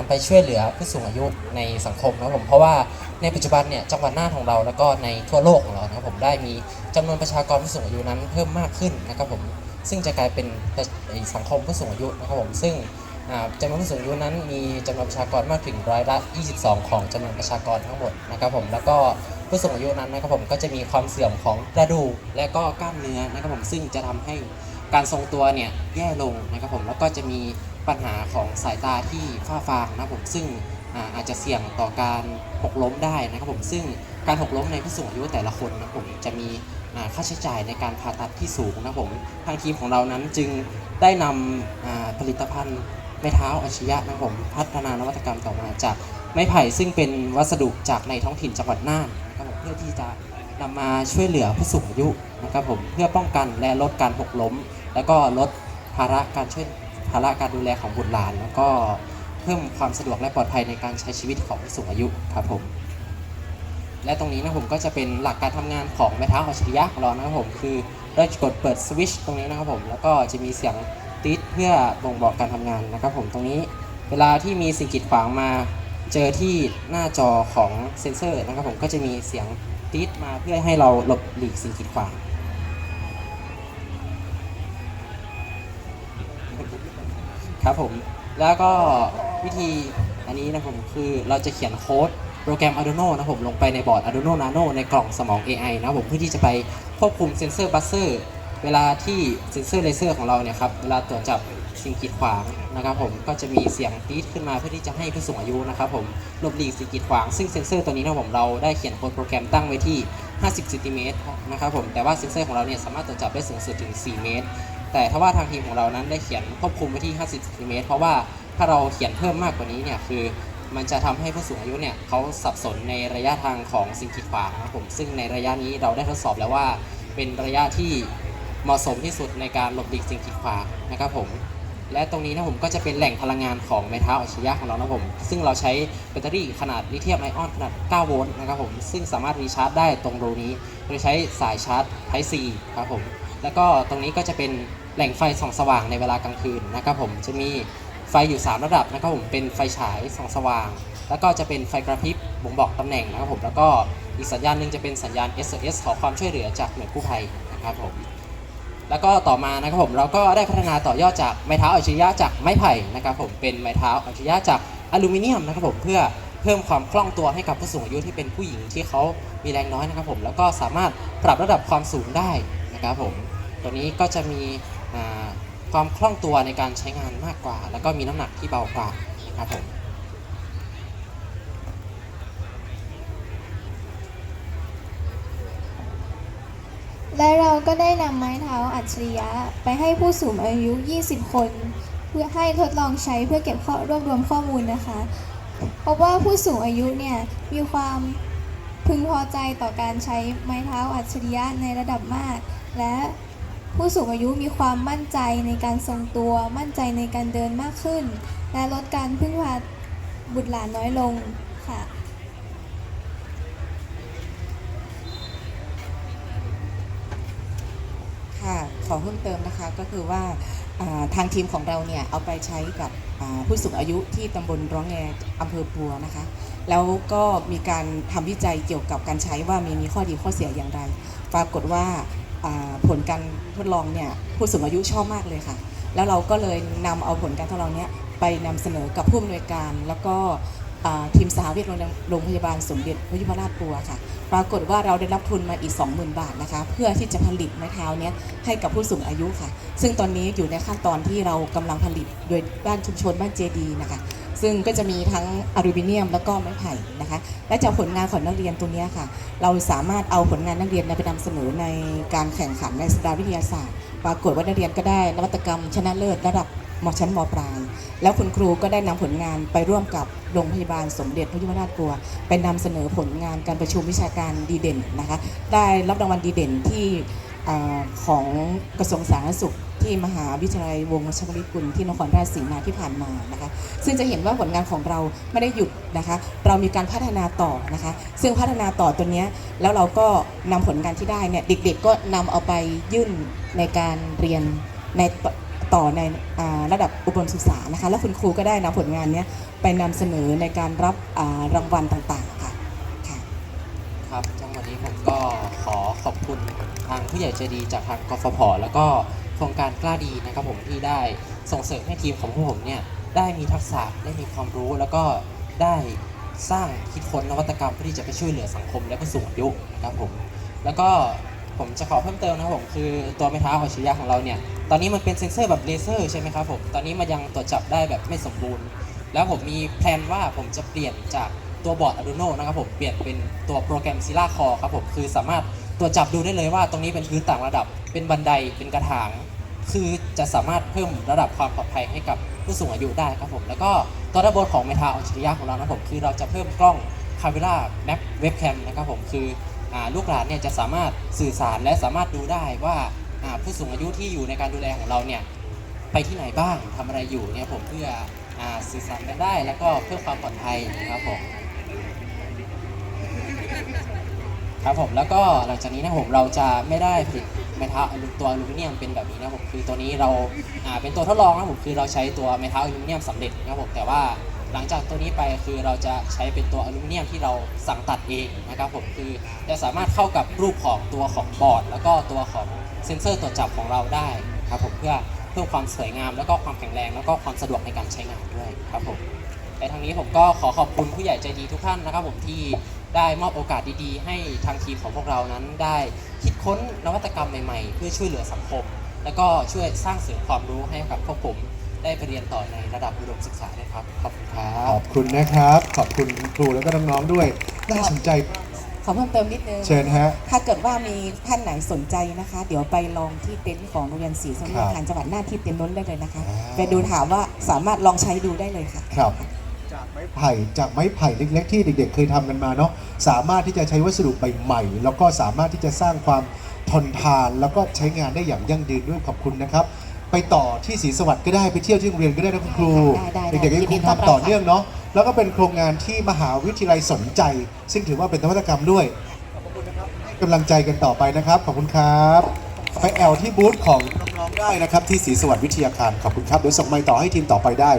นำไปช่วยเหลือผู้สูงอายุในสังคมนะครับผมเพราะว่าในปัจจุบันเนี่ยจังหวัดน่านของเราแล้วก็ในทั่วโลกของเรานะครับผมได้มีจำนวนประชากรผู้สูงอายุนั้นเพิ่มมากขึ้นนะครับผมซึ่งจะกลายเป็นสังคมผู้สูงอายุนะครับผมซึ่งจำนวนผู้สูงอายุนั้นมีจำนวนประชากรมากถึงร้อยละ 22 ของจำนวนประชากรทั้งหมดนะครับผมแล้วก็ผู้สูงอายุนั้นนะครับผมก็จะมีความเสื่อมของกระดูกและก็กล้ามเนื้อนะครับผมซึ่งจะทำให้ การทรงตัวเนี่ยแย่ลงนะครับผมแล้วก็จะมีปัญหาของสายตาที่ฝ้าฟางนะครับผมซึ่งอาอาจจะเสี่ยงต่อการหกล้มได้นะครับผมซึ่งการหกล้มในผู้สูงอายุแต่ละคนนะครับผมจะมีค่าใช้จ่ายในการผ่าตัดที่สูงนะครับผมทางทีมของเรานั้นจึงได้นำอ่าผลิตภัณฑ์ไม้เท้าอาชียะนะครับผมพัฒนานวัตกรรมต่อมาจากไม้ไผ่ซึ่งเป็นวัสดุจากในท้องถิ่นจังหวัดน่านนะครับผมเพื่อที่จะนำมาช่วยเหลือผู้สูงอายุนะครับผมเพื่อป้องกันและลดการหกล้ม แล้วก็ลดภาระการช่วยภาระการดูแลของบุตรหลาน แล้วก็เพิ่มความสะดวกและปลอดภัยในการใช้ชีวิตของผู้สูงอายุครับผม และตรงนี้นะผมก็จะเป็นหลักการทำงานของไม้ท้าอัจฉริยะของเรานะครับผมคือเราจะกดเปิดสวิตชตรงนี้นะครับผมแล้วก็จะมีเสียงติดเพื่อบ่งบอกการทำงานนะครับผมตรงนี้เวลาที่มีสิ่งกีดขวางมาเจอที่หน้าจอของเซ็นเซอร์นะครับผมก็จะมีเสียงติดมาเพื่อให้เราหลบหลีกสิ่งกีดขวาง ครับผม แล้วก็วิธีอันนี้นะผมคือเราจะเขียนโค้ดโปรแกรม Arduino นะผมลงไปในบอร์ด Arduino Nano ในกล่องสมอง AI นะผมเพื่อที่จะไปควบคุมเซนเซอร์บัสเซอร์เวลาที่เซนเซอร์เลเซอร์ของเราเนี่ยครับเวลาตรวจจับสิ่งกีดขวางนะครับผมก็จะมีเสียงตีดขึ้นมาเพื่อที่จะให้ผู้สูงอายุนะครับผมหลบหลีกสิ่งกีดขวาง ซึ่งเซนเซอร์ตัวนี้นะผมเราได้เขียนโค้ดโปรแกรมตั้งไว้ที่ 50เซนติเมตรนะครับผมแต่ว่าเซนเซอร์ของเราเนี่ยสามารถตรวจจับได้สูงสุดถึง 4 เมตร แต่ถ้าว่าทางทีมของเรานั้นได้เขียนควบคุมไว้ที่ 50ซนติเมตรเพราะว่าถ้าเราเขียนเพิ่มมากกว่านี้เนี่ยคือมันจะทำให้ผู้สูงอายุเนี่ยเขาสับสนในระยะทางของสิ่งกีดขวางนะครับผมซึ่งในระยะนี้เราได้ทดสอบแล้วว่า เป็นระยะที่เหมาะสมที่สุดในการหลบหลีกสิ่งกีดขวางนะครับผมและตรงนี้นะผมก็จะเป็นแหล่งพลังงานของไม้เท้าอัจฉริยะของเรานะผม ซึ่งเราใช้แบตเตอรี่ขนาดลิเธียมไอออนขนาด 9 โวลต์นะครับผม ซึ่งสามารถรีชาร์จได้ตรงรูนี้ โดยใช้สายชาร์จ Type C ครับผม แล้วก็ตรงนี้ก็จะเป็น แหล่งไฟส่องสว่างในเวลากลางคืนนะครับผมจะมีไฟอยู่ 3 ระดับนะครับผมเป็นไฟฉายส่องสว่าง แล้วก็จะเป็นไฟกระพริบบ่งบอกตำแหน่งนะครับผมแล้วก็อีกสัญญาณหนึ่งจะเป็นสัญญาณ SOS ขอความช่วยเหลือจากหน่วยกู้ภัยนะครับผมแล้วก็ต่อมานะครับผมเราก็ได้พัฒนาต่อยอดจากไม้เท้าอัจฉริยะจากไม้ไผ่นะครับผมเป็นไม้เท้าอัจฉริยะจากอลูมิเนียมนะครับผมเพื่อเพิ่มความคล่องตัวให้กับผู้สูงอายุที่เป็นผู้หญิงที่เขามีแรงน้อยนะครับผมแล้วก็สามารถปรับระดับความสูงได้นะครับผมตัวนี้ก็จะมี ความคล่องตัวในการใช้งานมากกว่า แล้วก็มีน้ำหนักที่เบากว่านะครับผมและเราก็ได้นำไม้เท้าอัจฉริยะไปให้ผู้สูงอายุ 20 คน เพื่อให้ทดลองใช้เพื่อเก็บข้อรวบรวมข้อมูลนะคะพบว่าผู้สูงอายุเนี่ยมีความพึงพอใจต่อการใช้ไม้เท้าอัจฉริยะในระดับมาก และ ผู้สูงอายุมีความมั่นใจในการทรงตัว มั่นใจในการเดินมากขึ้น และลดการพึ่งพาบุตรหลานน้อยลงค่ะค่ะขอเพิ่มเติมนะคะก็คือว่าทางทีมของเราเนี่ยเอาไปใช้กับผู้สูงอายุที่ตำบลร้องแงอำเภอปัวนะคะ แล้วก็มีการทำวิจัยเกี่ยวกับการใช้ว่ามีมีข้อดีข้อเสียอย่างไร ปรากฏว่า ผลการทดลองเนี่ยผู้สูงอายุชอบมากเลยค่ะ แล้วเราก็เลยนำเอาผลการทดลองเนี้ยไปนำเสนอกับผู้อำนวยการ แล้วก็ทีมสหวิทย์โรงพยาบาลสมเด็จพระยุพราชปัวค่ะ ปรากฏว่าเราได้รับทุนมาอีก 20,000 บาทนะคะ เพื่อที่จะผลิตไม้เท้าเนี้ยให้กับผู้สูงอายุค่ะ ซึ่งตอนนี้อยู่ในขั้นตอนที่เรากำลังผลิตโดยบ้านชุมชนบ้านเจดีนะคะ ซึ่งก็จะมีทั้งอลูมิเนียมแล้วก็ไม้ไผ่นะคะ และจากผลงานของนักเรียนตัวนี้ค่ะ เราสามารถเอาผลงานนักเรียนไปนำเสนอในการแข่งขันในสตาร์วิทยาศาสตร์ ปรากฏว่านักเรียนก็ได้นวัตกรรมชนะเลิศระดับมชั้นมปลาย แล้วคุณครูก็ได้นำผลงานไปร่วมกับโรงพยาบาลสมเด็จพระยุพราชปัวไปนำเสนอผลงานการประชุมวิชาการดีเด่นนะคะ ได้รับรางวัลดีเด่นที่อของกระทรวงสาธารณสุข ที่มหาวิทยาลัยวงศ์วชรวิกุลที่นครราชสีมาที่ผ่านมานะคะ ซึ่งจะเห็นว่าผลงานของเราไม่ได้หยุดนะคะ เรามีการพัฒนาต่อนะคะ ซึ่งพัฒนาต่อตัวนี้แล้วเราก็นำผลงานที่ได้เนี่ยเด็กๆก็นำเอาไปยื่นในการเรียนในต่อในอระดับอุบลศึกษานะคะ และคุณครูก็ได้นำผลงานนี้ไปนำเสนอในการรับรางวัลต่างๆค่ะค่ะครับจังวะนี้ผมก็ขอขอบคุณทางผู้ใหญ่ใจดีจากทางกฟผแล้วก็ ครงการกล้าดีนะครับผมที่ได้ส่งเสริมให้ทีมของพวกผมเนี่ยได้มีทักษะได้มีความรู้แล้วก็ได้สร้างคิดค้นนวัตกรรมเพื่อที่จะไปช่วยเหลือสังคมและผู้สูงอายุนะครับผมแล้วก็ผมจะขอเพิ่มเติมนะครับผมคือตัวไม้เท้าอัจฉริยะของเราเนี่ยตอนนี้มันเป็นเซ็นเซอร์แบบเลเซอร์ใช่ไหมครับผมตอนนี้มันยังตรวจจับได้แบบไม่สมบูรณ์ แล้วผมมีแพลนว่าผมจะเปลี่ยนจากตัวบอร์ด Arduino นะครับผมเปลี่ยนเป็นตัวโปรแกรม Silla Core ครับผมคือสามารถ ตรวจจับดูได้เลยว่าตรงนี้เป็นพื้นต่างระดับ เป็นบันได เป็นกระถาง คือจะสามารถเพิ่มระดับความปลอดภัยให้กับผู้สูงอายุได้ครับผม แล้วก็ตัวด้านบนของเมทาอัจฉริยะของเรานะครับผม คือเราจะเพิ่มกล้อง Camera Map Webcam นะครับผม คืออลูกหลานเนี่ยจะสามารถสื่อสารและสามารถดูได้ว่าผู้สูงอายุที่อยู่ในการดูแลของเราเนี่ยไปที่ไหนบ้างทำอะไรอยู่เนี่ยผมเพื่ออสื่อสารกันได้ แล้วก็เพื่อความปลอดภัยนะครับผม ครับผมแล้วก็หลังจากนี้นะผมเราจะไม่ได้ผลิตเมทัลตัวอลูมิเนียมเป็นแบบนี้นะผมคือตัวนี้เราอ่าเป็นตัวทดลองนะผมคือเราใช้ตัวเมทัลอลูมิเนียมสำเร็จนะครับผมแต่ว่าหลังจากตัวนี้ไปคือเราจะใช้เป็นตัวอลูมิเนียมที่เราสั่งตัดเองนะครับผมคือจะสามารถเข้ากับรูปของตัวของบอร์ด แล้วก็ตัวของเซ็นเซอร์ตรวจจับของเราได้ครับผมเพื่อเพิ่มความสวยงาม แล้วก็ความแข็งแรง แล้วก็ความสะดวกในการใช้งานด้วยครับผมในทางนี้ผมก็ขอขอบคุณผู้ใหญ่ใจดีทุกท่านนะครับผมที่ ได้มอบโอกาสดีๆ ให้ทางทีมของพวกเรานั้นได้คิดค้นนวัตกรรมใหม่ๆ เพื่อช่วยเหลือสังคม แล้วก็ช่วยสร้างเสริมความรู้ให้กับพวกผมได้ไปเรียนต่อในระดับอุดมศึกษาด้วยครับ ขอบคุณครัขบ อบคุณนะครับ ขอบคุณคุณครูแล้วก็น้องๆด้วย น่าสนใจขอเพิ่มเติมนิดนึง เชิญฮะ ถ้าเกิดว่ามีท่านไหนสนใจนะคะ เดี๋ยวไปลองที่เต็นท์ของโรงเรียนศรีสมครัราบชจังหวัดน่านที่เต็นท์นู้นได้เลยนะคะ อ่า ไปดูถามว่าสามารถลองใช้ดูได้เลยค่ะ ครับจาก ไม้ไผ่จากไม้ไผ่เล็กๆที่เด็กๆ เคยทำกันมาเนาะสามารถที่จะใช้วัสดุใหม่ๆแล้วก็สามารถที่จะสร้างความทนทาน แล้วก็ใช้งานได้อย่างยั่งยืนด้วยขอบคุณนะครับ ไปต่อที่ศรีสวัสดิ์ก็ได้ไปเที่ยวที่โรงเรียนก็ได้นะคุณครูได้ได้ได้เด็กๆก็ยินดีคงต้อนรับทำต่อเนื่องเนาะแล้วก็เป็นโครงงานที่มหาวิทยาลัยสนใจ ซึ่งถือว่าเป็นนวัตกรรมด้วยขอบคุณนะครับให้กำลังใจกันต่อไปนะครับขอบคุณครับไปแอลที่บูธของน้องๆได้นะครับที่ศรีสวัสดิ์วิทยาคารขอบคุณครับเดี๋ยวส่งไมค์ต่อให้ทีมต่อไปได้